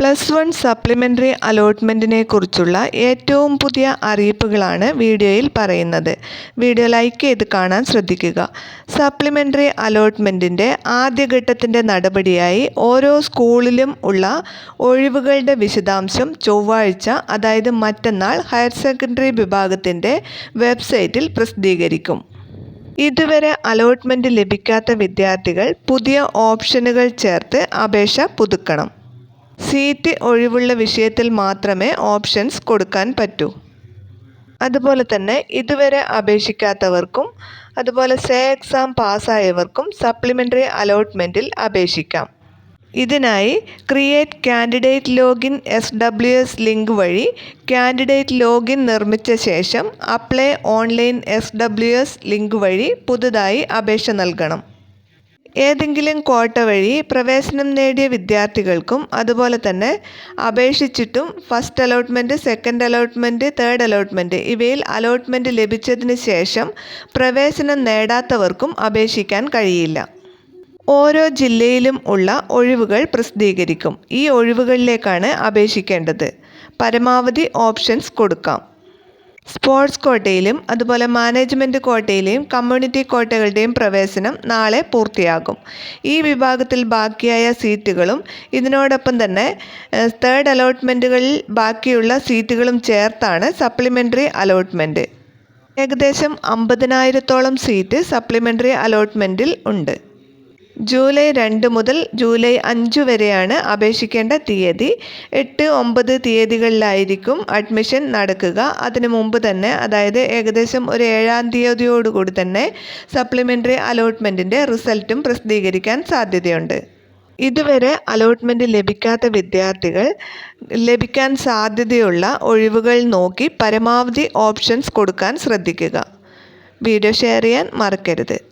Plus one supplementary അലോട്ട്മെന്റിനെ കുറിച്ചുള്ള ഏറ്റവും പുതിയ അറിയിപ്പുകളാണ് വീഡിയോയിൽ പറയുന്നത്. വീഡിയോ ലൈക്ക് ചെയ്ത് കാണാൻ ശ്രദ്ധിക്കുക. സപ്ലിമെന്ററി അലോട്ട്മെന്റിന്റെ ആദ്യഘട്ടത്തിന്റെ നടപടിയായി ഓരോ സ്കൂളിലും ഉള്ള ഒഴിവുകളുടെ വിശദാംശം ചൊവ്വാഴ്ച അതായത് മറ്റന്നാൾ ഹയർ സെക്കൻഡറി വിഭാഗത്തിന്റെ വെബ്സൈറ്റിൽ പ്രസിദ്ധീകരിക്കും. ഇതുവരെ അലോട്ട്മെന്റ് ലഭിക്കാത്ത വിദ്യാർത്ഥികൾ പുതിയ ഓപ്ഷനുകൾ ചേർത്ത് അപേക്ഷ പുതുക്കണം. സീറ്റ് ഒഴിവുള്ള വിഷയത്തിൽ മാത്രമേ ഓപ്ഷൻസ് കൊടുക്കാൻ പറ്റൂ. അതുപോലെ തന്നെ ഇതുവരെ അപേക്ഷിക്കാത്തവർക്കും അതുപോലെ സേ എക്സാം പാസ്സായവർക്കും സപ്ലിമെന്ററി അലോട്ട്മെന്റിൽ അപേക്ഷിക്കാം. ഇതിനായി create candidate login S W S link വഴി കാൻഡിഡേറ്റ് ലോഗിൻ നിർമ്മിച്ച ശേഷം apply online S W S link വഴി പുതുതായി അപേക്ഷ നൽകണം. ഏതെങ്കിലും കോട്ട വഴി പ്രവേശനം നേടിയ വിദ്യാർത്ഥികൾക്കും അതുപോലെ തന്നെ അപേക്ഷിച്ചിട്ടും first allotment second allotment third allotment ഇവയിൽ അലോട്ട്മെന്റ് ലഭിച്ചതിന് ശേഷം പ്രവേശനം നേടാത്തവർക്കും അപേക്ഷിക്കാൻ കഴിയില്ല. ഓരോ ജില്ലയിലും ഉള്ള ഒഴിവുകൾ പ്രസിദ്ധീകരിക്കും. ഈ ഒഴിവുകളിലേക്കാണ് അപേക്ഷിക്കേണ്ടത്. പരമാവധി ഓപ്ഷൻസ് കൊടുക്കാം. സ്പോർട്സ് കോട്ടയിലും അതുപോലെ മാനേജ്മെന്റ് കോട്ടയിലെയും കമ്മ്യൂണിറ്റി കോട്ടകളുടെയും പ്രവേശനം നാളെ പൂർത്തിയാകും. ഈ വിഭാഗത്തിൽ ബാക്കിയായ സീറ്റുകളും ഇതിനോടൊപ്പം തന്നെ തേർഡ് അലോട്ട്മെന്റുകളിൽ ബാക്കിയുള്ള സീറ്റുകളും ചേർത്താണ് സപ്ലിമെന്ററി അലോട്ട്മെന്റ് ഏകദേശം അമ്പതിനായിരത്തോളം സീറ്റ് സപ്ലിമെന്ററി അലോട്ട്മെന്റിൽ ഉണ്ട്. ജൂലൈ രണ്ട് മുതൽ ജൂലൈ അഞ്ച് വരെയാണ് അപേക്ഷിക്കേണ്ട തീയതി. എട്ട് ഒമ്പത് തീയതികളിലായിരിക്കും അഡ്മിഷൻ നടക്കുക. അതിന് മുമ്പ് തന്നെ അതായത് ഏകദേശം ഒരു ഏഴാം തീയതിയോടുകൂടി തന്നെ സപ്ലിമെന്ററി അലോട്ട്മെന്റിന്റെ റിസൾട്ടും പ്രസിദ്ധീകരിക്കാൻ സാധ്യതയുണ്ട്. ഇതുവരെ അലോട്ട്മെന്റ് ലഭിക്കാത്ത വിദ്യാർത്ഥികൾ ലഭിക്കാൻ സാധ്യതയുള്ള ഒഴിവുകൾ നോക്കി പരമാവധി ഓപ്ഷൻസ് കൊടുക്കാൻ ശ്രദ്ധിക്കുക. വീഡിയോ ഷെയർ ചെയ്യാൻ മറക്കരുത്.